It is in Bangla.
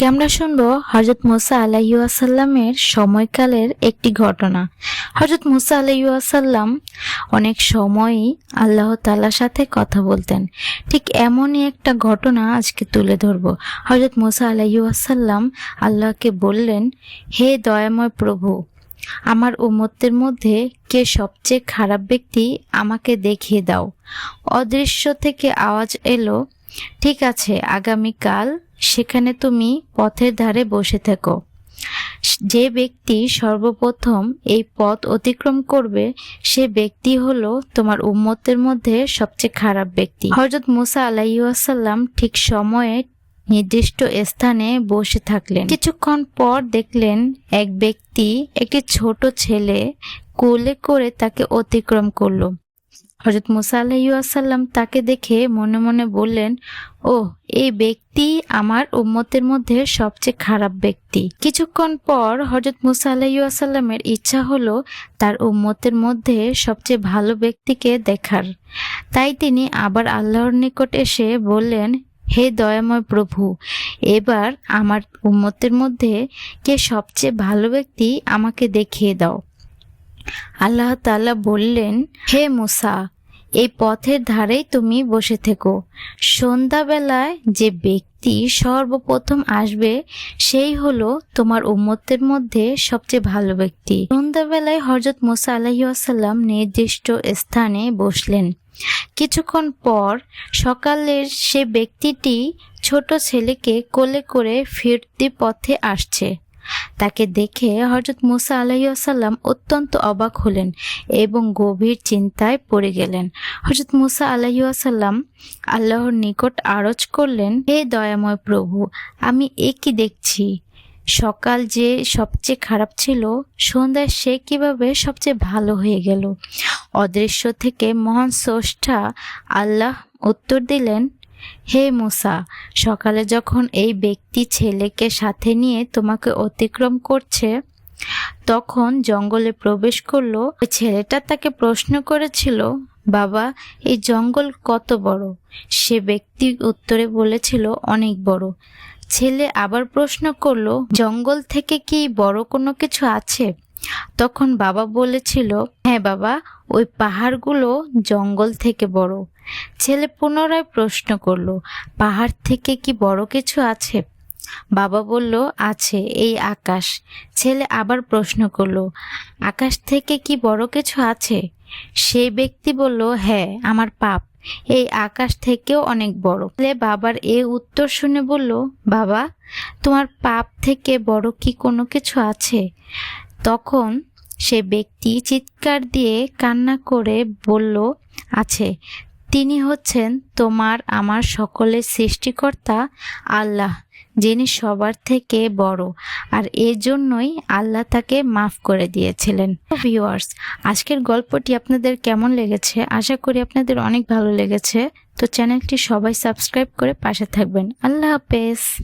আজকে আমরা শুনব হজরত মুসা আলাইসাল্লামের সময়কালের একটি ঘটনা। হজরত মুসা আলাইসাল্লাম অনেক সময়ই আল্লাহ তাল্লার সাথে কথা বলতেন। ঠিক এমনই একটা ঘটনা আজকে তুলে ধরবো। হজরত মুসা আলাইসাল্লাম আল্লাহকে বললেন, হে দয়াময় প্রভু, আমার উম্মতের মধ্যে কে সবচেয়ে খারাপ ব্যক্তি আমাকে দেখিয়ে দাও। অদৃশ্য থেকে আওয়াজ এলো, ঠিক আছে, আগামীকাল সেখানে তুমি পথের ধারে বসে থেকো। যে ব্যক্তি সর্বপ্রথম এই পথ অতিক্রম করবে, সে ব্যক্তি হলো তোমার উম্মতের মধ্যে সবচেয়ে খারাপ ব্যক্তি। হজরত মুসা আলাইসাল্লাম ঠিক সময়ে নির্দিষ্ট স্থানে বসে থাকলেন। কিছুক্ষণ পর দেখলেন এক ব্যক্তি একটি ছোট ছেলে কোলে করে তাকে অতিক্রম করল। হজরত মুসা আলাইসাল্লাম তাকে দেখে মনে মনে বললেন, ও, এই ব্যক্তি আমার উম্মতের মধ্যে সবচেয়ে খারাপ ব্যক্তি। কিছুক্ষণ পর হজরত মুসা আলাইসাল্লামের ইচ্ছা হলো তার উম্মতের মধ্যে সবচেয়ে ভালো ব্যক্তিকে দেখার। তাই তিনি আবার আল্লাহর নিকট এসে বললেন, হে দয়াময় প্রভু, এবার আমার উম্মতের মধ্যে কে সবচেয়ে ভালো ব্যক্তি আমাকে দেখিয়ে দাও। আল্লাহ তাআলা বললেন, হে মুসা, এই পথের ধারেই তুমি বসে থেকো। সন্ধ্যাবেলায় যে ব্যক্তি সর্বপ্রথম আসবে, সেই হলো তোমার উম্মতের মধ্যে সবচেয়ে ভালো ব্যক্তি। সন্ধ্যাবেলায় হজরত মুসা আলাহিসাল্লাম নির্দিষ্ট স্থানে বসলেন। কিছুক্ষণ পর সকালের সে ব্যক্তিটি ছোট ছেলেকে কোলে করে ফিরতি পথে আসছে। তাকে দেখে হজরত মুসা আলাইসাল্লাম অত্যন্ত অবাক হলেন এবং গভীর চিন্তায় পড়ে গেলেন। হজরত মুসা আলাইসাল্লাম আল্লাহর নিকট আরজ করলেন, হে দয়াময় প্রভু, আমি এ কি দেখছি। সকাল যে সবচেয়ে খারাপ ছিল, সন্ধ্যায় সে কীভাবে সবচেয়ে ভালো হয়ে গেল? অদৃশ্য থেকে মহান স্রষ্টা আল্লাহ উত্তর দিলেন হে মুসা, সকালে যখন এই ব্যক্তি ছেলেকে সাথে নিয়ে তোমাকে অতিক্রম করছে, তখন জঙ্গলে প্রবেশ করল। ছেলেটা তাকে প্রশ্ন করেছিল, বাবা, এই জঙ্গল কত বড়? সে ব্যক্তি উত্তরে বলেছিল, অনেক বড়। ছেলে আবার প্রশ্ন করল, জঙ্গল থেকে কি বড় কোনো কিছু আছে? তখন বাবা বলেছিল হ্যাঁ বাবা, ওই পাহাড়গুলো জঙ্গল থেকে বড়। ছেলে পুনরায় প্রশ্ন করল, পাহাড় থেকে কি বড় কিছু আছে? বাবা বলল, আছে, এই আকাশ। ছেলে আবার প্রশ্ন করল, আকাশ থেকে কি বড় কিছু আছে? সেই ব্যক্তি বলল হ্যাঁ আমার পাপ, এই আকাশ থেকেও অনেক বড়। ছেলে বাবার এ উত্তর শুনে বলল, বাবা, তোমার পাপ থেকে বড় কি কোনো কিছু আছে? তখন সে ব্যক্তি চিৎকার দিয়ে কান্না করে বলল, আছে, তিনি হচ্ছেন তোমার আমার সকলের সৃষ্টিকর্তা আল্লাহ, যিনি সবার থেকে বড়, আর এজন্যই আল্লাহ তাকে মাফ করে দিয়েছিলেন। ভিউয়ার্স আজকের গল্পটি আপনাদের কেমন লেগেছে? আশা করি আপনাদের অনেক ভালো লেগেছে। তো চ্যানেলটি সবাই সাবস্ক্রাইব করে পাশে থাকবেন। আল্লাহ হাফেজ।